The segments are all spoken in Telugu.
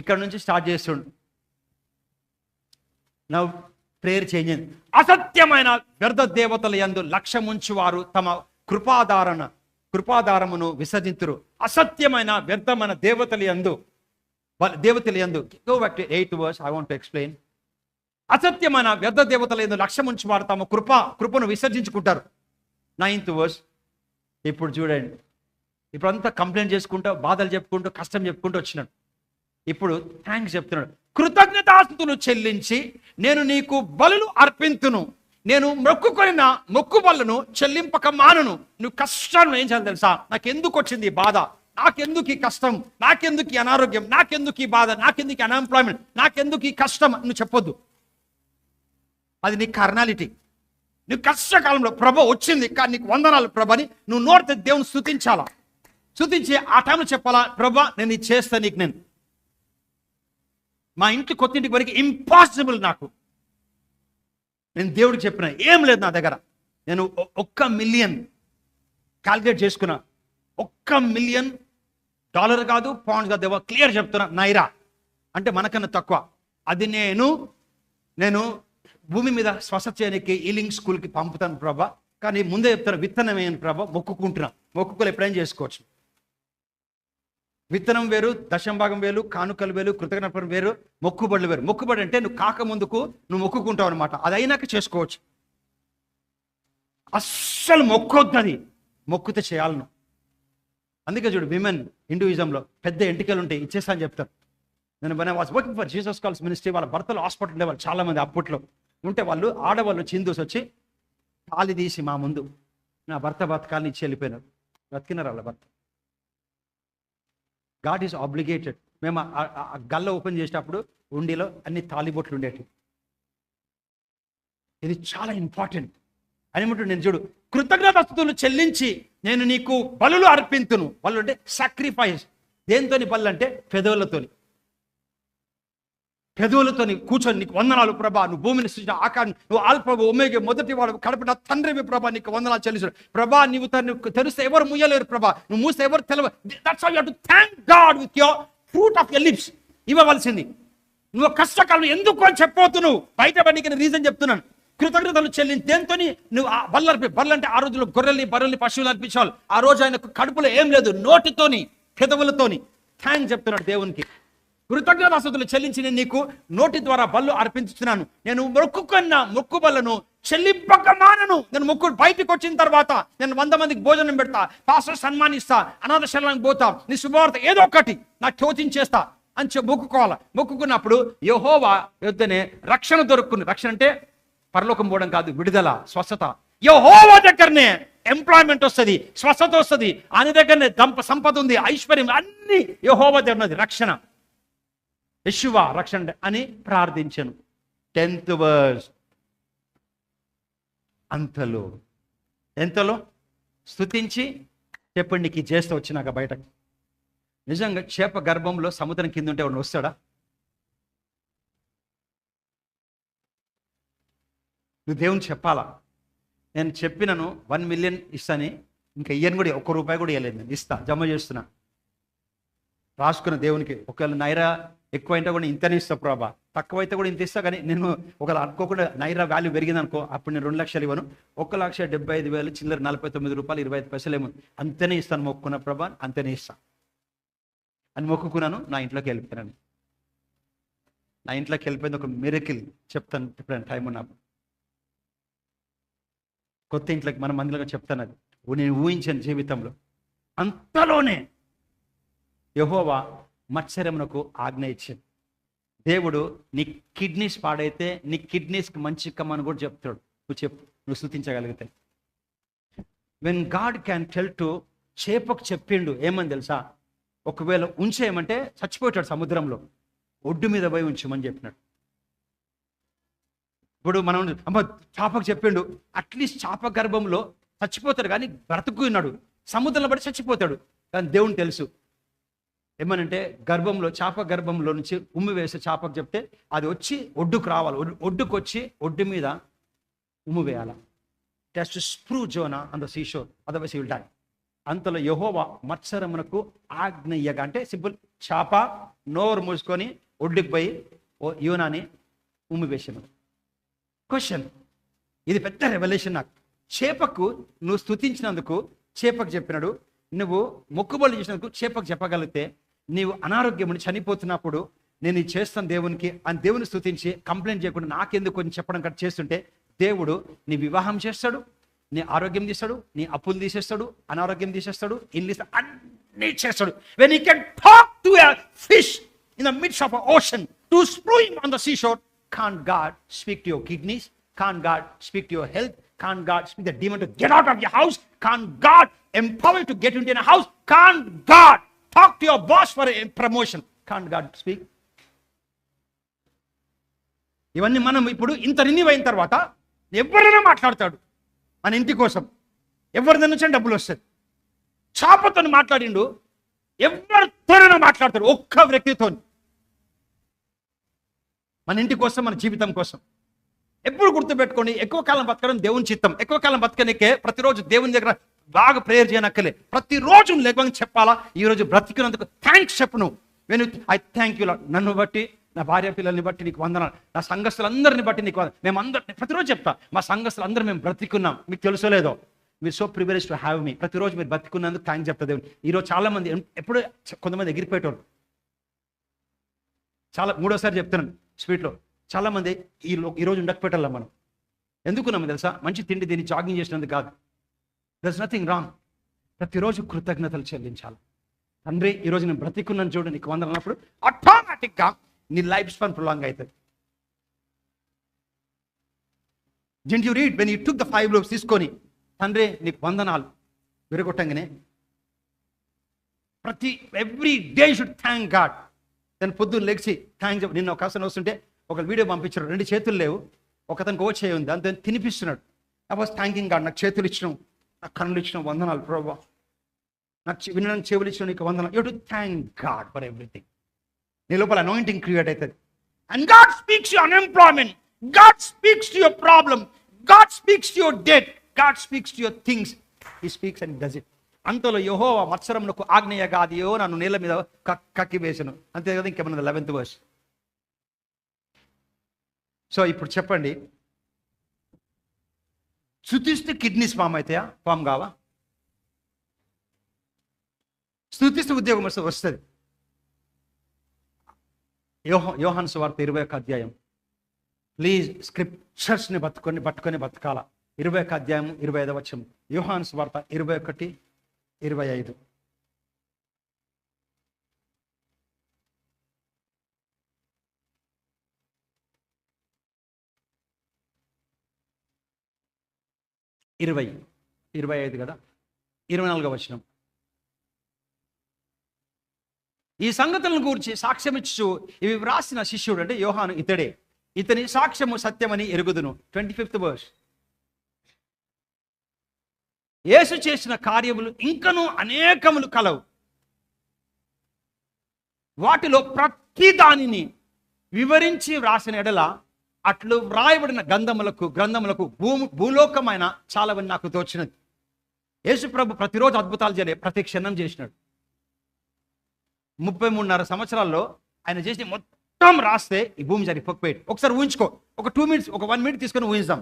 ఇక్కడ నుంచి స్టార్ట్ చేస్తుండు. నా ప్రేయర్ చేంజ్ అసత్యమైన వ్యర్థ దేవతల యందు లక్ష్యముంచి వారు తమ కృపాధారణ కృపాధారమును విసర్జింతురు. అసత్యమైన వ్యర్థమైన దేవతల యందు దేవతల యందు go back to eighth verse I want explain అసత్యమైన వ్యర్థ దేవతల యందు లక్ష్యముంచి వారు తమ కృప కృపను విసర్జించుకుంటారు. నైన్త్ వర్స్ ఇప్పుడు చూడండి. ఇప్పుడంతా కంప్లైంట్ చేసుకుంటూ బాధలు చెప్పుకుంటూ కష్టం చెప్పుకుంటూ వచ్చినాడు. ఇప్పుడు థ్యాంక్స్ చెప్తున్నాడు. కృతజ్ఞతాస్తుతులు చెల్లించి నేను నీకు బలులు అర్పింతును. నేను మొక్కుకొనిన మొక్కు బలను చెల్లింపక మానను. నువ్వు కష్టాన్ని ఏం చేయాలి తెలుసా? నాకెందుకు వచ్చింది ఈ బాధ? నాకెందుకు ఈ కష్టం? నాకెందుకు ఈ అనారోగ్యం? నాకెందుకు ఈ బాధ? నాకెందుకు అన్ఎంప్లాయ్మెంట్ నాకెందుకు ఈ కష్టం? నువ్వు చెప్పొద్దు. అది నీ కర్నాలిటీ నువ్వు కష్టకాలంలో ప్రభ వచ్చింది. కానీ నీకు వందనాలు ప్రభని నువ్వు నోడితే దేవుని స్థుతించాలా స్థుతించి ఆ టైంలో చెప్పాలా? ప్రభా నేను ఇది చేస్తాను నీకు నేను. మా ఇంటి కొత్త ఇంటికి వరకు ఇంపాసిబుల్ నాకు. నేను దేవుడికి చెప్పిన ఏం లేదు నా దగ్గర. నేను ఒ- ఒక్క మిలియన్ క్యాల్కులేట్ చేసుకున్నా ఒక్క మిలియన్ డాలర్ కాదు పౌండ్ కాదు దేవా క్లియర్ చెప్తున్నా నైరా. అంటే మనకన్నా తక్కువ. అది నేను నేను భూమి మీద శ్వాస చేయడానికి ఈలింగ్ స్కూల్కి పంపుతాను ప్రభా. కానీ ముందే చెప్తాను విత్తనం ప్రభా. మొక్కుకుంటున్నా. మొక్కుకులు ఎప్పుడైనా చేసుకోవచ్చు. విత్తనం వేరు దశం భాగం కానుకలు వేలు కృతజ్ఞత వేరు మొక్కుబడులు వేరు. మొక్కుబడి అంటే నువ్వు కాక ముందుకు నువ్వు మొక్కుకుంటావు అనమాట అది అయినాక చేసుకోవచ్చు. అస్సలు మొక్కొద్దు మొక్కుతే చేయాలను. అందుకే చూడు విమెన్ హిందూయిజంలో పెద్ద ఎంటికలు ఉంటాయి. ఇచ్చేస్తా అని చెప్తారు. నేను మన was working for Jesus calls ministry వాళ్ళ భర్తలు హాస్పిటల్ ఉండేవాళ్ళు చాలామంది అప్పట్లో. ఉంటే వాళ్ళు ఆడవాళ్ళు చిందూసి వచ్చి తాళి తీసి మా ముందు. నా భర్త బతకాలని ఇచ్చి వెళ్ళిపోయినారు. బ్రతికినారు వాళ్ళ భర్త. God is obligated. మేము ఆ- గల్ల ఓపెన్ చేసేటప్పుడు ఉండిలో అన్ని తాలిబొట్లు ఉండేవి ఇది చాలా ఇంపార్టెంట్. అని ఏమంటాడు నేను చూడు కృతజ్ఞతస్తులు చెల్లించి నేను నీకు బలులు అర్పింతును. బలు అంటే సాక్రిఫైస్ దేనితోని బలు అంటే పెదవులతోని. పెదవులతోని కూర్చొని నీకు వందనాలు ప్రభా. నువ్వు భూమిని సృష్టించిన ఆకారం నువ్వు ఆల్ఫా ఒమేగే మొదటి వాడు కడుపు తండ్రివి ప్రభా. నీకు వందనాలు చెల్లిస్తాడు ప్రభా నీవు తను తెరిస్తే ఎవరు ముయ్యలేరు ప్రభా. నువ్వు మూస్తే ఎవరు తెలవ that's to thank God with your fruit of your lips ఇవ్వవలసింది. నువ్వు కష్టకాలం ఎందుకు అని చెప్పవద్దు నువ్వు బయట పడికి రీజన్ చెప్తున్నాను. కృతజ్ఞతలు చెల్లించి. దేంతో నువ్వు ఆ బల్ల అర్పి బల్ల అంటే ఆ రోజుల్లో గొర్రెల్ని బర్రెల్ని పశువులు అర్పించాలి ఆ రోజు ఆయనకు కడుపులో ఏం లేదు. నోటితోని పెదవులతోని. థ్యాంక్ చెప్తున్నాడు దేవునికి. కృతజ్ఞతాస్థుతులు చెల్లించి నేను నీకు నోటి ద్వారా బళ్ళు అర్పించుతున్నాను నేను మొక్కుకున్న మొక్కుబల్లను చెల్లింపక మానను నేను మొక్కు బయటకు వచ్చిన తర్వాత నేను వంద మందికి భోజనం పెడతా పాస్టర్ సన్మానిస్తా అనాథ శరణానికి పోతా నీ శుభవార్త ఏదో ఒకటి నాకు చోచించేస్తా అని చెప్పి మొక్కుకోవాలి? మొక్కుకున్నప్పుడు యహోవా యుద్ధనే రక్షణ దొరుకుతుంది. రక్షణ అంటే పరలోకం పోవడం కాదు విడుదల స్వస్థత. యహోవా దగ్గరనే ఎంప్లాయ్మెంట్ వస్తుంది స్వస్థత వస్తుంది. ఆయన దగ్గరనే దంప సంపద ఉంది ఐశ్వర్యం అన్ని యహోవా దగ్గర ఉన్నది రక్షణ. యశువా రక్షణ అని ప్రార్థించను. Tenth verse. అంతలో. ఎంతలో? స్తుతించి చెప్పండి నీకు చేస్తూ వచ్చినాక బయటకు. నిజంగా చేప గర్భంలో సముద్రం కింద ఉంటే వాడు వస్తాడా నువ్వు దేవుని చెప్పాలా? నేను చెప్పినను వన్ మిలియన్ ఇస్తాని ఇంకా ఇయ్యను కూడా ఒక్క రూపాయి కూడా ఇవ్వలేదు నేను ఇస్తా జమ చేస్తున్నా. రాసుకున్న దేవునికి. ఒకవేళ నైరా ఎక్కువైతే కూడా ఇంతనే ఇస్తా ప్రభా. తక్కువైతే కూడా ఇంత ఇస్తా కానీ నేను ఒకవేళ అనుకోకుండా నైరా వాల్యూ పెరిగింది అనుకో అప్పుడు నేను రెండు లక్షలు ఇవ్వను. ఒక లక్ష డెబ్బై ఐదు వేలు చిల్లర నలభై తొమ్మిది రూపాయలు ఇరవై ఐదు పైసలు ఏమో అంతనే ఇస్తాను మొక్కున్న ప్రభా అంతనే ఇస్తా. అని మొక్కుకున్నాను నా ఇంట్లోకి వెళ్ళిపోయాను నా ఇంట్లోకి వెళ్ళిపోయింది ఒక మిరకిల్ చెప్తాను ఎప్పుడైనా టైం ఉన్నప్పుడు. కొత్త ఇంట్లోకి మన మందిలో చెప్తాను అది. నేను ఊహించాను జీవితంలో అంతలోనే యహోవా మత్సరమునకు ఆజ్ఞ ఇచ్చింది. దేవుడు నీ కిడ్నీస్ పాడైతే నీ కిడ్నీస్కి మంచి కమ్మని కూడా చెప్తాడు. నువ్వు చెప్పు నువ్వు స్థుతించగలిగితే when God can tell to చేపకు చెప్పిండు ఏమని తెలుసా? ఒకవేళ ఉంచేయమంటే చచ్చిపోతాడు సముద్రంలో. ఒడ్డు మీద పోయి ఉంచమని చెప్పినాడు. ఇప్పుడు మనం అమ్మ చేపకు చెప్పిండు అట్లీస్ట్ చేప గర్భంలో చచ్చిపోతాడు కానీ బ్రతుకున్నాడు. సముద్రంలో పడి చచ్చిపోతాడు. కానీ దేవుని తెలుసు ఏమనంటే గర్భంలో చేప గర్భంలో నుంచి ఉమ్మి వేసే చేపకు చెప్తే అది వచ్చి ఒడ్డుకు రావాలి. ఒడ్డు- ఒడ్డుకు వచ్చి ఒడ్డు మీద ఉమ్ము వేయాలి. టెస్ట్ స్ప్రూ జోనా అంత సీషోర్ అదర్వైస్ విల్ డై అంతలో యహోవా మత్సరమునకు ఆజ్ఞయ్యగా అంటే సింపుల్ చేప నోరు మూసుకొని ఒడ్డుకు పోయి ఓ ఉమ్మి వేసాను క్వశ్చన్ ఇది పెద్ద రెవల్యూషన్ నాకు. చేపకు నువ్వు స్థుతించినందుకు చేపకు చెప్పినాడు. నువ్వు మొక్కుబడులు చేసినందుకు చేపకు చెప్పగలిగితే నీవు అనారోగ్యముని చనిపోతున్నప్పుడు నేను ఇది చేస్తాను దేవునికి అని దేవుని స్థుతించి కంప్లైంట్ చేయకుండా నాకెందుకు కొంచెం చెప్పడం కట్ చేస్తుంటే దేవుడు నీ వివాహం చేస్తాడు నీ ఆరోగ్యం తీస్తాడు నీ అప్పులు తీసేస్తాడు అనారోగ్యం తీసేస్తాడు ఇల్లు అన్నీ చేస్తాడు. When you can talk to fish in the midst of ocean to spewing on the sea shore can God speak to your kidneys can God speak to your health can God speak the demon to get out of your house can God empower to get in house can God talk to your boss for promotion can God speak ఇవన్నీ మనం ఇప్పుడు ఇంత రినీవ్ అయిన తర్వాత ఎవరైనా మాట్లాడతాడు మన ఇంటి కోసం. ఎవరిదైనా నుంచి డబ్బులు వస్తుంది చాపతో మాట్లాడిండు ఎవరితోనైనా మాట్లాడతాడు ఒక్క వ్యక్తితో మన ఇంటి కోసం మన జీవితం కోసం. ఎప్పుడు గుర్తుపెట్టుకోండి ఎక్కువ కాలం బతకడం దేవుని చిత్తం. ఎక్కువ కాలం బతకనికే ప్రతిరోజు దేవుని దగ్గర బాగా ప్రేయర్ చేయనక్కలే ప్రతిరోజు లేకపోతే చెప్పాలా? ఈరోజు బ్రతికినందుకు థ్యాంక్స్ చెప్పు నువ్వు. నేను ఐ థ్యాంక్ యూ నన్ను బట్టి నా భార్య పిల్లల్ని బట్టి నీకు వందనాలు. నా సంఘస్థులందరిని బట్టి నీకు వందనాలు. మేము అందరిని ప్రతిరోజు చెప్తా. మా సంఘస్థులందరూ మేము బ్రతికున్నాం. మీకు తెలుసో లేదో? మీరు సో ప్రిపేరేజ్ టు హ్యావ్ మీ ప్రతిరోజు మీరు బతికున్నందుకు థ్యాంక్స్ చెప్తా దేవుని. ఈరోజు చాలా మంది ఎప్పుడు కొంతమంది ఎగిరిపోయేటోళ్ళు. చాలా మూడోసారి చెప్తున్నాను స్వీట్లో చాలా మంది ఈ ఈరోజు ఉండకపోయేటల్లా మనం. ఎందుకున్నాము తెలుసా? మంచి తిండి దీన్ని జాగింగ్ చేసినందుకు కాదు. దర్స్ నథింగ్ రాంగ్ ప్రతిరోజు కృతజ్ఞతలు చెల్లించాలి. తండ్రి ఈరోజు నేను బ్రతికున్నాను చూడు నీకు వందలు అన్నప్పుడు ఆటోమేటిక్గా నీ లైఫ్ స్పాన్ ప్రొలాంగ్ అవుతుంది. Gent you read when you took the five loaves తీసుకొని తండ్రి నీకు వందనాలు విరగొట్టంగానే ప్రతి every day should thank God దాని పొద్దున్న లెగిసి థ్యాంక్ నిన్న ఒక అవసరం వస్తుంటే ఒక వీడియో పంపించారు రెండు చేతులు లేవు ఒకతనికి ఓ చేయి ఉంది దాంతో తినిపిస్తున్నాడు. ఐ వాస్ థ్యాంకింగ్ గాడ్ నాకు చేతులు ఇచ్చినాం నా కన్నులు ఇచ్చిన వందనాలు ప్రభా. నా వినడం చెవులు ఇచ్చిన నీకు వందనాలు. You to thank God for everything నీ లోపల అనాయింటింగ్ క్రియేట్ అవుతుంది. And God speaks your unemployment God speaks to your problem God speaks to your debt God speaks to your things he speaks and does it అంతలో యహో మత్సరమునకు ఆగ్నేయ గాదియో నన్ను నీళ్ళ మీద క- కక్కి వేసాను. అంతే కదా ఇంకేమన్నా లెవెన్త్ వర్స్ సో ఇప్పుడు చెప్పండి. స్థుతిస్తే కిడ్నీస్ ఫామ్ అవుతాయా? ఫామ్ కావా? స్థుతిస్తే ఉద్యోగం వస్తే వస్తుంది. యోహ యోహాన్ సువార్త ఇరవై ఒక అధ్యాయం. ప్లీజ్ స్క్రిప్చర్స్ని బతుకొని పట్టుకొని బతకాల. ఇరవై ఒక అధ్యాయం ఇరవై ఐదవ వచ్చం యోహాన్ సువార్త ఇరవై ఒకటి ఇరవై ఐదు. ఇరవై ఇరవై ఐదు కదా? ఇరవై నాలుగో వచనం. ఈ సంగతులను గురించి సాక్ష్యం ఇచ్చు ఇవి వ్రాసిన శిష్యుడు అంటే యోహాను ఇతడే. ఇతని సాక్ష్యము సత్యమని ఎరుగుదును. Twenty fifth verse. యేసు చేసిన కార్యములు ఇంకనూ అనేకములు కలవు. వాటిలో ప్రతి దానిని వివరించి వ్రాసిన ఎడల అట్లు వ్రాయబడిన గంధములకు గ్రంథములకు భూము భూలోకమైన చాలావని నాకు తోచినది. యేసుప్రభు ప్రతిరోజు అద్భుతాలు చేయలే ప్రతి క్షణం చేసినాడు. ముప్పై మూడున్నర సంవత్సరాల్లో ఆయన చేసి మొత్తం రాస్తే ఈ భూమి సరిపోకపోయాడు ఒకసారి ఊహించుకో ఒక టూ మినిట్స్ ఒక వన్ మినిట్ తీసుకొని ఊహించాం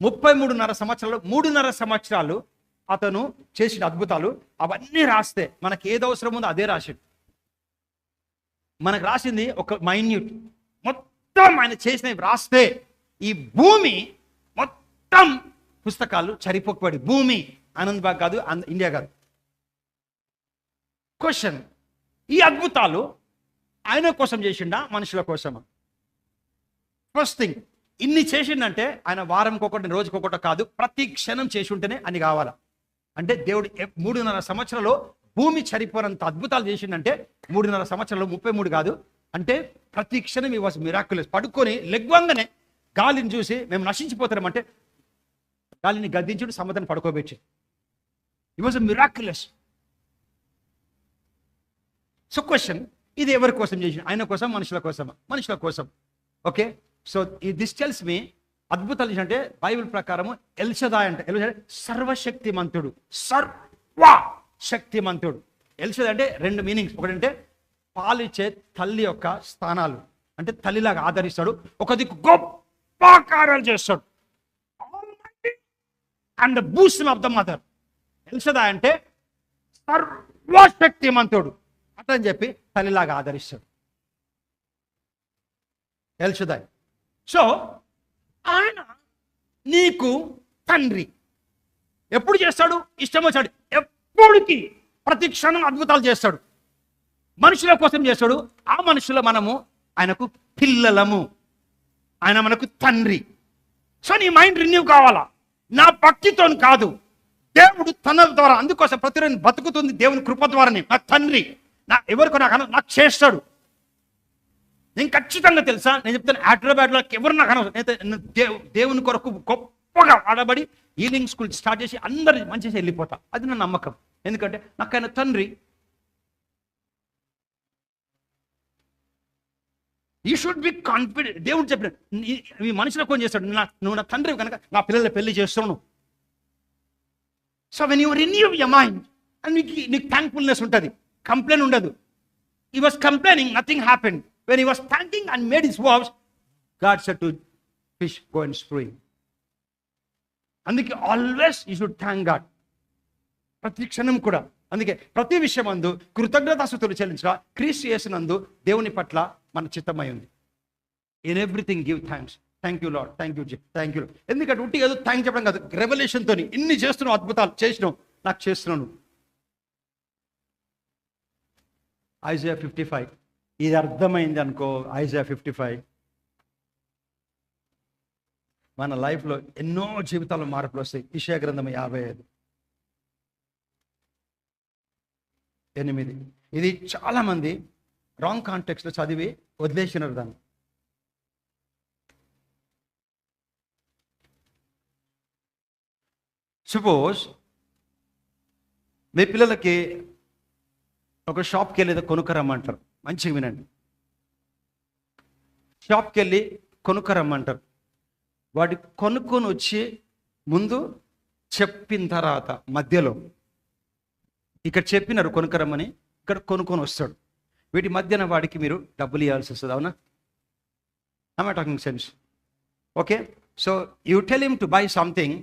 ముప్పై మూడున్నర సంవత్సరాలు మూడున్నర సంవత్సరాలు అతను చేసిన అద్భుతాలు అవన్నీ రాస్తే మనకి ఏది అవసరం ఉందో అదే రాసాడు మనకు రాసింది ఒక మైన్యూట్. మొత్తం ఆయన చేసినవి వ్రాస్తే ఈ భూమి మొత్తం పుస్తకాలు చరిపోకబడి భూమి ఆనంద్ బాగ్ కాదు ఇండియా కాదు. క్వశ్చన్ ఈ అద్భుతాలు ఆయన కోసం చేసిండా మనుషుల కోసమా? ఫస్ట్ థింగ్ ఇన్ని చేసిండంటే ఆయన వారంకొకటి ఒకటి రోజుకి కాదు ప్రతి క్షణం చేసి ఉంటేనే అని కావాలా? అంటే దేవుడు మూడున్నర సంవత్సరాలు భూమి చరిపోనంత అద్భుతాలు చేసిండంటే మూడున్నర సంవత్సరాలు ముప్పై మూడు కాదు. అంటే ప్రతి క్షణం ఈ వాజ్ మిరాకులెస్ పడుకొని లెగ్వంగానే గాలిని చూసి మేము నశించిపోతామంటే గాలిని గద్దించుడు సముద్రాన్ని పడుకోబెట్టి. ఈ వాజ్ మిరాకులెస్ సో క్వశ్చన్ ఇది ఎవరి కోసం చేసిన? ఆయన కోసం మనుషుల కోసం మనుషుల కోసం. ఓకే సో ఈ దిస్ టెల్స్ మీ అద్భుతాలు అంటే బైబిల్ ప్రకారము ఎల్షదాయ్ అంటే. ఎల్షదాయ్ సర్వశక్తిమంతుడు. సర్వ శక్తిమంతుడు ఎల్షద్ అంటే రెండు మీనింగ్స్ ఒకటంటే పాలిచ్చే తల్లి యొక్క స్థానాలు. అంటే తల్లిలాగా ఆదరిస్తాడు. ఒక దిక్కు గొప్ప కార్యాలు చేస్తాడు. And boost of the mother తెలుసదా అంటే సర్వశక్తిమంతుడు. అట్లని చెప్పి తల్లిలాగా ఆదరిస్తాడు. ఎల్షదాయ్ సో ఆయన నీకు తండ్రి. ఎప్పుడు చేస్తాడు? ఇష్టం వచ్చాడు ఎప్పుడుకి ప్రతి క్షణం అద్భుతాలు చేస్తాడు. మనుషుల కోసం చేస్తాడు ఆ మనుషుల మనము ఆయనకు పిల్లలము. ఆయన మనకు తండ్రి. సో నీ మైండ్ రిన్యూ కావాలా? నా భక్తితో కాదు. దేవుడు తన ద్వారా అందుకోసం ప్రతిరోజు బతుకుతుంది. దేవుని కృప ద్వారానే. నా తండ్రి. నా ఎవరికో నాకు నాకు చేస్తాడు. నేను ఖచ్చితంగా తెలుసా? నేను చెప్తాను హైదరాబాద్లో ఎవరు నాకు అనవసరం దేవు- దేవుని కొరకు గొప్పగా వాడబడి ఈవినింగ్ స్కూల్ స్టార్ట్ చేసి అందరు మంచిగా వెళ్ళిపోతా. అది నా నమ్మకం. ఎందుకంటే నాకు ఆయన తండ్రి ఈ షుడ్ బి కాన్ఫిడెంట్ దేవుడు చెప్పిన ఈ మనుషుల కొన్ని చేస్తాడు? నా నువ్వు నా తండ్రి కనుక నా పిల్లల పెళ్ళి చేస్తున్నావు so when you renew your mind and నీకు నీకు థ్యాంక్ఫుల్నెస్ ఉంటుంది కంప్లైంట్ ఉండదు. He was complaining nothing happen when he was thanking and made his verbs God set to fish go and spewing అందుకే always you should thank God ప్రతి క్షణం కూడా అందుకే ప్రతి విషయం అందు కృతజ్ఞతాస్తుతులు చెల్లించగా క్రీస్తు చేసినందు దేవుని పట్ల మన చిత్తమై ఉంది. In everything give thanks thank you Lord thank you thank you ఎందుకంటే ఉట్టి ఏదో థ్యాంక్ చెప్పడం కాదు. రెవల్యూషన్తో ఇన్ని చేస్తున్నావు అద్భుతాలు చేసినావు నాకు చేస్తున్నాను ఐజియా ఫిఫ్టీ ఫైవ్ ఇది అర్థమైంది అనుకో ఐజా ఫిఫ్టీ ఫైవ్ మన లైఫ్లో ఎన్నో జీవితాల్లో మార్పులు వస్తాయి. విషయ గ్రంథం యాభై ఐదు. ఎనిమిది. ఇది చాలామంది రాంగ్ కాంటెక్స్లో చదివి వదిలేసినారు దాన్ని. సపోజ్ మీ పిల్లలకి ఒక షాప్కి వెళ్ళి ఏదో కొనుక్కరమ్మంటారు. మంచిగా వినండి. షాప్కి వెళ్ళి కొనుక్కరమ్మంటారు. వాటి కొనుక్కొని వచ్చి ముందు చెప్పిన తర్వాత మధ్యలో ఇక్కడ చెప్పినారు కొనుక్కరమ్మని. ఇక్కడ కొనుక్కొని వస్తాడు. వీటి మధ్యన వాడికి మీరు డబ్బులు ఇవ్వాల్సి వస్తుంది అవునా? I talking sense okay so you tell him to buy something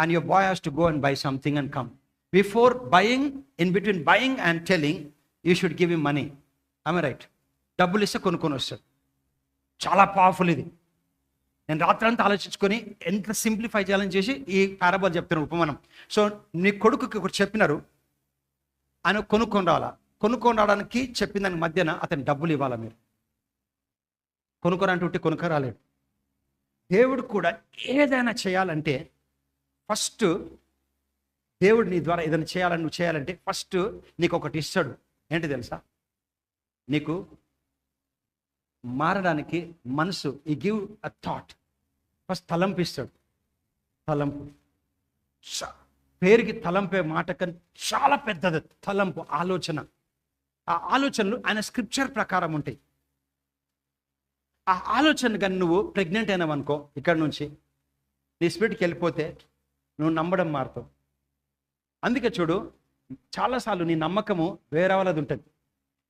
and your boy has to go and buy something and come before buying in between buying and telling you should give him money I'm right డబ్బులు ఇస్తే కొనుక్కొని వస్తాడు. చాలా పవర్ఫుల్ ఇది. నేను రాత్రంతా ఆలోచించుకొని ఎంత సింప్లిఫై చేయాలని చేసి ఈ పారాబల్ చెప్తున్నాను ఉపమానం. సో నీ కొడుకుకి ఒకటి చెప్పినారు. ఆయన కొనుక్కొని రావాలా కొనుక్కొని రావడానికి చెప్పిన దానికి మధ్యన అతను డబ్బులు ఇవ్వాలా మీరు? కొనుక్కోరంటుంటే కొనుక్క రాలేడు దేవుడు కూడా ఏదైనా చేయాలంటే ఫస్ట్ దేవుడు నీ ద్వారా ఏదైనా చేయాలని నువ్వు చేయాలంటే ఫస్ట్ నీకు ఒకటి ఇస్తాడు. ఏంటి తెలుసా? నీకు మారడానికి మనసు ఈ గివ్ అ థాట్. ఫస్ట్ తలంపు ఇస్తాడు. తలంపు. పేరుకి తలంపే మాట కానీ చాలా పెద్దది. తలంపు ఆలోచన. ఆ ఆలోచనలు ఆయన స్క్రిప్చర్ ప్రకారం ఉంటాయి. ఆ ఆలోచన కానీ నువ్వు ప్రెగ్నెంట్ అయినావనుకో ఇక్కడ నుంచి నీ స్పీడ్కి వెళ్ళిపోతే నువ్వు నమ్మడం మారుతావు. అందుకే చూడు చాలాసార్లు నీ నమ్మకము వేరే వాళ్ళది ఉంటుంది.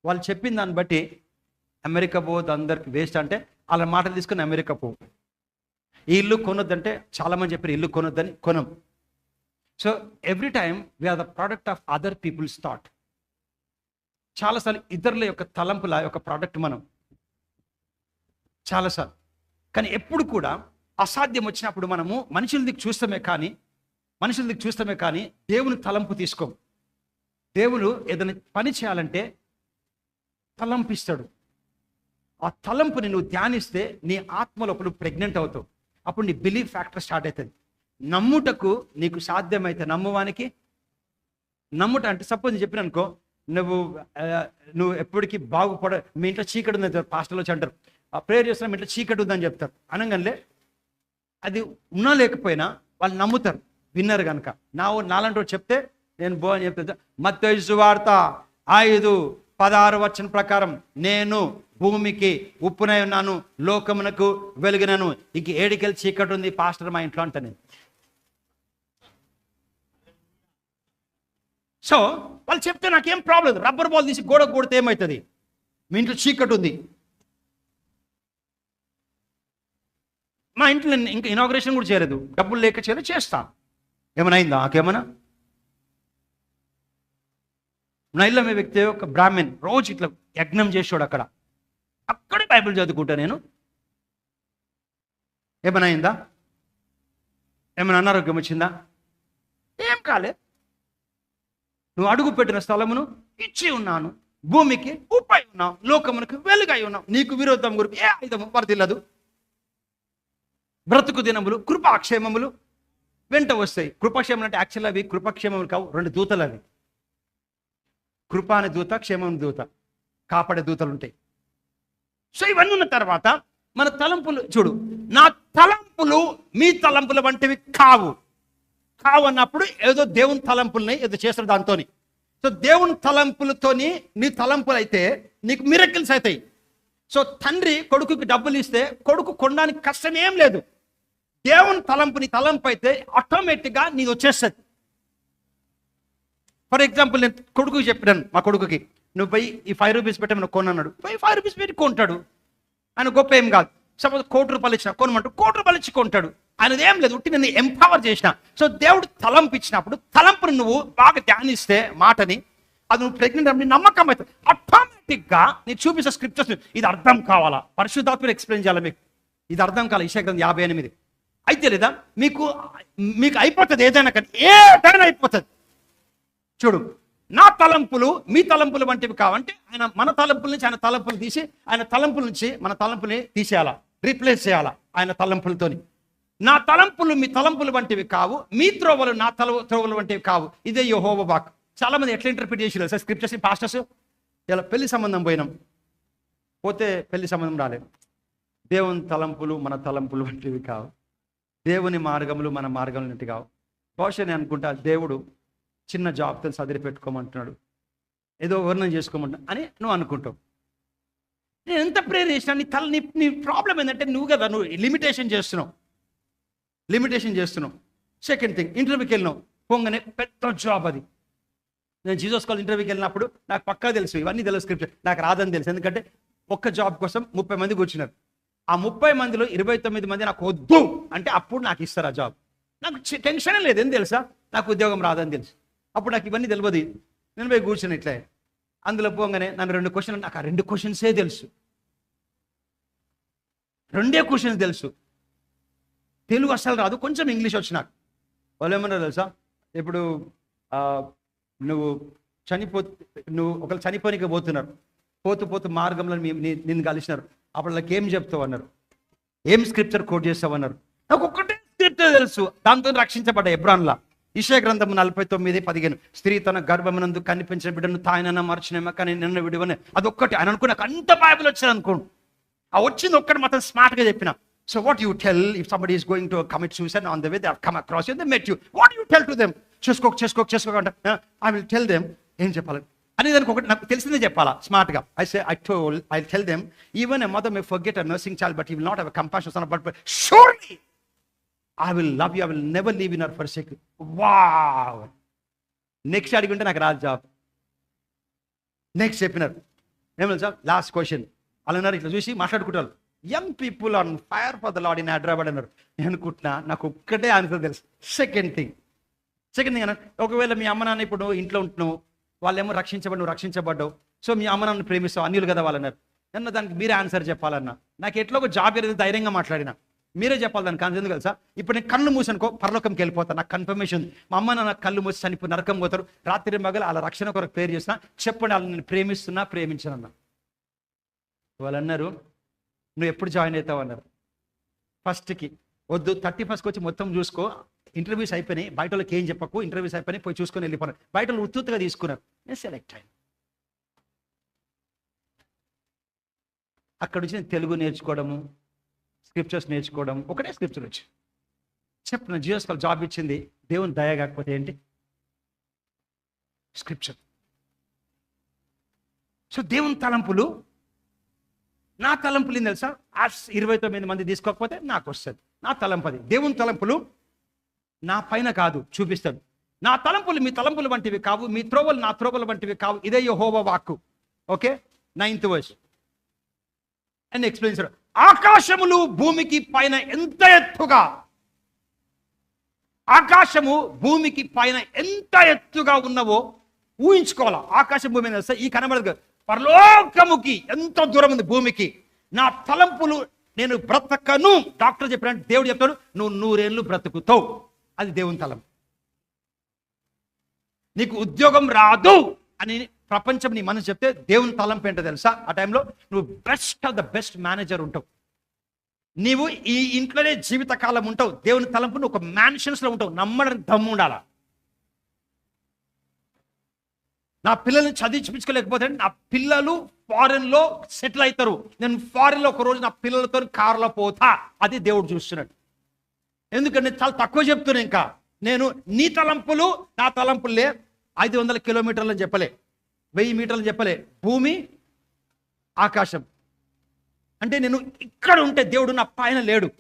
వాళ్ళు చెప్పిన దాన్ని బట్టి అమెరికా పోవద్దు అందరికి వేస్ట్ అంటే వాళ్ళ మాటలు తీసుకుని అమెరికా పోవు ఈ ఇల్లు కొనొద్దంటే చాలామంది చెప్పారు ఇల్లు కొనొద్దని కొనం. So every time we are the product of other people's thought చాలాసార్లు ఇతరుల యొక్క తలంపుల యొక్క ప్రోడక్ట్ మనం. చాలాసార్లు కానీ ఎప్పుడు కూడా అసాధ్యం వచ్చినప్పుడు మనము మనుషుల దిక్కు చూస్తామే కానీ మనుషుల దిక్కు చూస్తామే కానీ దేవుని తలంపు తీసుకోము. దేవుడు ఏదైనా పని చేయాలంటే తలంపిస్తాడు. ఆ తలంపుని నువ్వు ధ్యానిస్తే నీ ఆత్మ ప్రెగ్నెంట్ అవుతావు. అప్పుడు నీ బిలీఫ్ ఫ్యాక్టర్ స్టార్ట్ అవుతుంది. నమ్ముటకు నీకు సాధ్యమైతే నమ్మువానికి నమ్ముట అంటే సపోజ్ చెప్పిన అనుకో నువ్వు నువ్వు ఎప్పటికీ బాగుపడ మీ ఇంట్లో చీకటి ఉందని పాస్టర్లు వచ్చి అంటారు. ఆ ప్రేయర్ చేస్తున్నా మీ ఇంట్లో చీకటి ఉందని చెప్తారు. అనగానే అది ఉన్నా లేకపోయినా వాళ్ళు నమ్ముతారు. విన్నర్ కనుక నా నాలంటి వాడు చెప్తే నేను బో అని చెప్తే మత్తైసు వార్త ఐదు పదహారు వచ్చిన ప్రకారం నేను భూమికి ఉప్పునై ఉన్నాను లోకమునకు వెలుగునను. ఇంక ఏడికెళ్ళి చీకటి ఉంది పాస్టర్ మా ఇంట్లో అంట నేను. సో వాళ్ళు చెప్తే నాకేం ప్రాబ్లం రబ్బర్ బాల్ తీసి గోడ కొడితే ఏమవుతుంది మీ ఇంట్లో చీకటి ఉంది. మా ఇంట్లో ఇంకా ఇనాగ్రేషన్ కూడా చేయలేదు. డబ్బులు లేక చేయలేదు చేస్తా. ఏమైనా అయిందా? నాకేమన్నా నా వ్యక్తి ఒక బ్రాహ్మణ్ రోజు ఇట్లా యజ్ఞం చేసాడు అక్కడ. అక్కడే బైబిల్ చదువుకుంటా నేను. ఏమైనా అయిందా? ఏమైనా అనారోగ్యం వచ్చిందా? ఏం కాలేదు నువ్వు అడుగు పెట్టిన స్థలమును ఇచ్చి ఉన్నాను. భూమికి ఉప్పై ఉన్నావు. లోకమునకు వెలుగై ఉన్నావు. నీకు విరోధం గురి ఏ ఆయుధము వరదిల్లదు బ్రతుకు దినములు కృపాక్షేమములు వెంట వస్తాయి. కృపాక్షేమం అంటే యాక్చువల్ అవి కృపక్షేమములు కావు. రెండు దూతలు అవి కృప అనే దూత క్షేమం దూత కాపాడే దూతలు ఉంటాయి. సో ఇవన్నీ ఉన్న తర్వాత మన తలంపులు చూడు. నా తలంపులు మీ తలంపుల వంటివి కావు. కావన్నప్పుడు ఏదో దేవుని తలంపుల్ని ఏదో చేస్తారు దాంతో సో దేవుని తలంపులతోని నీ తలంపులు అయితే నీకు మిరకిల్స్ అవుతాయి సో తండ్రి కొడుకుకి డబ్బులు ఇస్తే కొడుకు కొనడానికి కష్టం ఏం లేదు. దేవుని తలంపు నీ తలంపు అయితే ఆటోమేటిక్గా నీది వచ్చేస్తుంది. ఫర్ ఎగ్జాంపుల్ నేను కొడుకుకి చెప్పాను మా కొడుకుకి నువ్వు పోయి ఈ ఫైవ్ రూపీస్ పెట్టమని కొనన్నాడు పోయి ఫైవ్ రూపీస్ పెట్టి కొంటాడు. ఆయన గొప్ప ఏం కాదు. సపోజ్ కోటి రూపాయలు ఇచ్చిన కొనమంటాడు. కోటి రూపాయలు ఇచ్చి కొంటాడు. ఆయనదేం లేదు ఉట్టి నేను ఎంపవర్ చేసిన. సో దేవుడు తలంపు ఇచ్చినప్పుడు తలంపుని నువ్వు బాగా ధ్యానిస్తే మాటని అది నువ్వు ప్రెగ్నెంట్ అని నమ్మకం అవుతుంది ఆటోమేటిక్గా నేను చూపిస్తే స్క్రిప్చర్స్ ఇది అర్థం కావాలా? పరిశుద్ధాత్మని ఎక్స్ప్లెయిన్ చేయాలి మీకు? ఇది అర్థం కావాలి ఇషా యాభై ఎనిమిది. అయితే లేదా మీకు మీకు అయిపోతుంది ఏదైనా కానీ ఏదైనా అయిపోతుంది? చూడు నా తలంపులు మీ తలంపులు వంటివి కావంటే ఆయన మన తలంపుల నుంచి ఆయన తలంపులు తీసి ఆయన తలంపుల నుంచి మన తలంపుని తీసేయాలా? రీప్లేస్ చేయాలా? ఆయన తలంపులతోని. నా తలంపులు మీ తలంపులు వంటివి కావు మీ త్రోవలు నా తల త్రోవలు వంటివి కావు. ఇదే యహోవ బాక్ చాలా మంది ఎట్లా ఇంటర్ప్రిట్ చేసి సార్ స్క్రిప్చర్స్ పాస్టర్స్ ఇలా పెళ్ళి సంబంధం పోయినాం. పోతే పెళ్ళి సంబంధం రాలేదు. దేవుని తలంపులు మన తలంపులు వంటివి కావు. దేవుని మార్గములు మన మార్గములు వంటివి కావు. బహుశా నేను అనుకుంటా దేవుడు చిన్న జాబ్తో సదిరి పెట్టుకోమంటున్నాడు. ఏదో వర్ణం చేసుకోమంటున్నా. అని నువ్వు అనుకుంటావు. నేను ఎంత ప్రేర్ చేసినా నీ తల నీ నీ ప్రాబ్లం ఏంటంటే నువ్వు కదా నువ్వు లిమిటేషన్ చేస్తున్నావు. లిమిటేషన్ చేస్తున్నావు సెకండ్ థింగ్ ఇంటర్వ్యూకి వెళ్ళినావు పొంగనే పెద్ద జాబ్ అది. నేను జీసస్ కాలేజ్ ఇంటర్వ్యూకి వెళ్ళినప్పుడు నాకు పక్కా తెలుసు ఇవన్నీ తెలుసు స్క్రిప్ట్ నాకు రాదని తెలుసు. ఎందుకంటే ఒక్క జాబ్ కోసం ముప్పై మంది కూర్చున్నారు. ఆ ముప్పై మందిలో ఇరవై తొమ్మిది మంది నాకు వద్దు. అంటే అప్పుడు నాకు ఇస్తారు ఆ జాబ్ నాకు టెన్షన్ లేదు. ఏం తెలుసా? నాకు ఉద్యోగం రాదని తెలుసు. అప్పుడు నాకు ఇవన్నీ తెలియదు నేను పోయి కూర్చుని ఇట్లే. అందులో పోగానే నన్ను రెండు క్వశ్చన్ నాకు ఆ రెండు క్వశ్చన్సే తెలుసు. రెండే క్వశ్చన్స్ తెలుసు. తెలుగు అసలు రాదు కొంచెం ఇంగ్లీష్ వచ్చినాక. వాళ్ళు ఏమన్నారు తెలుసా? ఇప్పుడు ఆ, నువ్వు చనిపో నువ్వు ఒకళ్ళు చనిపోనికి పోతున్నారు. పోతూ పోతూ మార్గంలో నిన్ను కలిసినారు. అప్పుడు వాళ్ళకి ఏం చెప్తావు అన్నారు. ఏం స్క్రిప్చర్ కోట్ చేస్తావు అన్నారు. నాకు ఒక్కటే స్క్రిప్చర్ తెలుసు. దాంతో రక్షించబడ్డ ఎబ్రాన్లా. ఇషయ గ్రంథం నలభై తొమ్మిది పదిహేను. స్త్రీ తన గర్భమునందు కనిపించిన బిడ్డను తాయనన్న మర్చినేమో కానీ నిన్న విడివని. అదొక్కటి. ఆయన అనుకున్న అంత బైబిల్ వచ్చింది అనుకోండి ఆ వచ్చింది ఒక్కటి మాత్రం స్మార్ట్గా చెప్పిన. So what you tell if somebody is going to commit suicide on the way? They have come across you and they met you? What do you tell to them? చేసుకోక చేసుకోక చేసుకోక అంట ఐ విల్ టెల్ దెమ్ ఏం చెప్పాలి? అనే దానికి ఒకటి నాకు తెలిసిందే చెప్పాలా? స్మార్ట్గా I say I told I tell them even a mother may forget a nursing child but you will not have compassion but but surely I will love you I will never leave in our forsake వా నెక్స్ట్ అడిగి నాకు రాదు జాబ్ నెక్స్ట్ చెప్పినారు. ఏమన్నా సార్ లాస్ట్ క్వశ్చన్ వాళ్ళు ఇట్లా చూసి మాట్లాడుకుంటారు. Young people on fire for the Lord in Hyderabad అన్నారు. నేను అనుకుంటున్నా నాకు ఒక్కటే ఆన్సర్ తెలుసు. సెకండ్ థింగ్ సెకండ్ థింగ్ అన్నారు ఒకవేళ మీ అమ్మ నాన్న ఇప్పుడు ఇంట్లో ఉంటున్నావు వాళ్ళేమో రక్షించబడి నువ్వు రక్షించబడ్డావు. సో మీ అమ్మ నాన్న ప్రేమిస్తావు అన్యులు కదా వాళ్ళన్నారు. నన్ను దానికి మీరే ఆన్సర్ చెప్పాలన్నా. నాకు ఎట్లా ఒక జాబ్ ఏదైతే ధైర్యంగా మాట్లాడినా. మీరే చెప్పాలి దానికి ఆన్సర్ ఎందుకు తెలుసా? ఇప్పుడు నేను కళ్ళు మూసనుకో పరలోకంకి వెళ్ళిపోతాను నాకు కన్ఫర్మేషన్ ఉంది. మా అమ్మ నాన్న కళ్ళు మూసి చనిపోయి నరకం పోతారు. రాత్రి మగలు వాళ్ళ రక్షణ కొరకు ప్రేర్ చేసిన చెప్పండి వాళ్ళని నేను ప్రేమిస్తున్నా ప్రేమించనన్నా. వాళ్ళు అన్నారు నువ్వు ఎప్పుడు జాయిన్ అవుతావు అన్నారు. ఫస్ట్కి వద్దు థర్టీ ఫస్ట్కి వచ్చి మొత్తం చూసుకో. ఇంటర్వ్యూస్ అయిపోయినాయి. బయట వాళ్ళకి ఏం చెప్పకు. ఇంటర్వ్యూస్ అయిపోయినాయి. పోయి చూసుకొని వెళ్ళిపోయినారు బయట వాళ్ళు ఉత్తుగా తీసుకున్నారు. నేను సెలెక్ట్ అయ్యాను అక్కడ నుంచి నేను తెలుగు నేర్చుకోవడము స్క్రిప్చర్స్ నేర్చుకోవడం ఒకటే స్క్రిప్చర్ వచ్చి. చెప్పిన జీఎస్ వాళ్ళు జాబ్ ఇచ్చింది. దేవుని దయ కాకపోతే ఏంటి? స్క్రిప్చర్ సో దేవుని తలంపులు నా తలంపులు తెలుసా? ఆ ఇరవై తొమ్మిది మంది తీసుకోకపోతే నాకు వస్తుంది. నా తలంపది దేవుని తలంపులు నా పైన కాదు చూపిస్తాడు. నా తలంపులు మీ తలంపులు వంటివి కావు మీ త్రోవలు నా త్రోవలు వంటివి కావు. ఇదే యహోవ వాక్కు. Okay? Ninth verse. And explain ఆకాశములు భూమికి పైన ఎంత ఎత్తుగా? ఆకాశము భూమికి పైన ఎంత ఎత్తుగా ఉన్నవో ఊహించుకోవాలా? ఆకాశం భూమి మీద ఈ కనబడదు కదా. పరలోకముకి ఎంత దూరం ఉంది భూమికి? నా తలంపులు నేను బ్రతకను. డాక్టర్ చెప్పినట్టు దేవుడు చెప్తాడు నువ్వు నూరేళ్ళు బ్రతుకుతావు. అది దేవుని తలం. నీకు ఉద్యోగం రాదు అని ప్రపంచం నీ మనసు చెప్తే దేవుని తలంపు ఏంటో తెలుసా? ఆ టైంలో నువ్వు best of the best manager ఉంటావు. నీవు ఈ ఇంట్లోనే జీవితకాలం ఉంటావు. దేవుని తలంపు నువ్వు ఒక మ్యాన్షన్స్లో ఉంటావు. నమ్మడానికి దమ్ము ఉండాలా? నా పిల్లల్ని చదివించుకోలేకపోతే నా పిల్లలు ఫారెన్లో సెటిల్ అవుతారు నేను ఫారెన్లో ఒక రోజు నా పిల్లలతో కారులో పోతా. అది దేవుడు చూస్తున్నాడు. ఎందుకంటే చాలా తక్కువ చెప్తున్నా ఇంకా. నేను నీ తలంపులు నా తలంపులే ఐదు వందల కిలోమీటర్లు అని చెప్పలే. వెయ్యి మీటర్లు చెప్పలే. భూమి ఆకాశం. అంటే నేను ఇక్కడ ఉంటే దేవుడు నా పైన లేడు.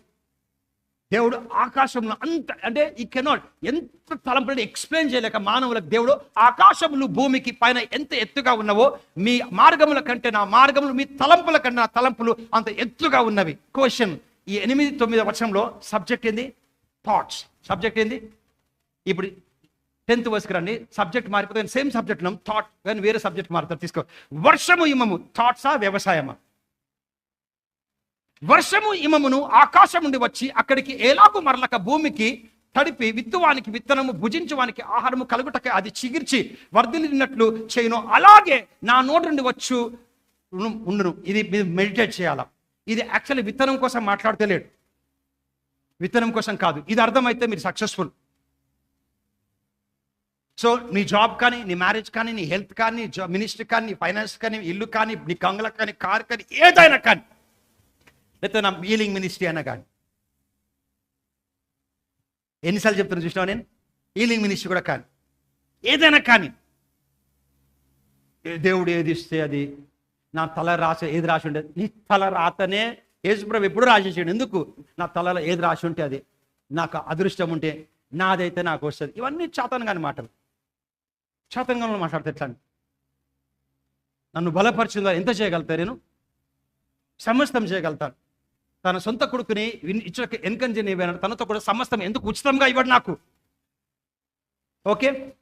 దేవుడు ఆకాశంలో అంత అంటే ఈ కెనాట్ ఎంత తలంపులను ఎక్స్ప్లెయిన్ చేయలేక మానవులకు దేవుడు ఆకాశములు భూమికి పైన ఎంత ఎత్తుగా ఉన్నవో మీ మార్గముల కంటే నా మార్గములు మీ తలంపుల కంటే నా తలంపులు అంత ఎత్తుగా ఉన్నవి. క్వశ్చన్ ఈ ఎనిమిది తొమ్మిది వర్షంలో సబ్జెక్ట్ ఏంది? థాట్స్ సబ్జెక్ట్ ఏంది? ఇప్పుడు టెన్త్ వర్స్కి రండి. సబ్జెక్ట్ మారిపోతే సేమ్ సబ్జెక్ట్ థాట్ కానీ వేరే సబ్జెక్ట్ మారుతారు. తీసుకో. వర్షము ఇమ్మము థాట్సా వ్యవసాయమా? వర్షము ఇమమును ఆకాశం నుండి వచ్చి అక్కడికి ఏలాగు మరలక భూమికి తడిపి విత్తువానికి విత్తనము భుజించువానికి ఆహారము కలుగుటకి అది చిగిర్చి వర్ధిల్లినట్లు చేయను. అలాగే నా నోటి నుండి వచ్చు ఉండును. ఇది మెడిటేట్ చేయాలా? ఇది యాక్చువల్లీ విత్తనం కోసం మాట్లాడతలేడు విత్తనం కోసం కాదు. ఇది అర్థమైతే మీరు సక్సెస్ఫుల్. సో నీ జాబ్ కానీ నీ మ్యారేజ్ కానీ నీ హెల్త్ కానీ మినిస్టర్ కానీ నీ ఫైనాన్స్ కానీ ఇల్లు కానీ నీ కంగ్ల కానీ కార్ కానీ ఏదైనా కానీ లేకపోతే నా హీలింగ్ మినిస్ట్రీ అయినా కానీ. ఎన్నిసార్లు చెప్తున్నా చూసినావు నేను? హీలింగ్ మినిస్ట్రీ కూడా కానీ. ఏదైనా కానీ. దేవుడు ఏది ఇస్తే అది. నా తల రాసి ఏది రాసి ఉండేది నీ తల రాతనే యేసుప్రభు ఎప్పుడు రాసేసాడు. ఎందుకు? నా తలలో ఏది రాసి ఉంటే అది. నాకు అదృష్టం ఉంటే నాదైతే నాకు వస్తుంది. ఇవన్నీ చాతన్ కాని మాటలు చాతంగా మాట్లాడతా ఎట్లా నన్ను బలపరిచిందో? ఎంత చేయగలుగుతా నేను? సమస్తం చేయగలుగుతాను. తన సొంత కొడుకుని విన్- ఇచ్చిన ఎన్కంజని తనతో కూడా సమస్తం ఎందుకు ఉచితంగా ఇవ్వడు నాకు? ఓకే?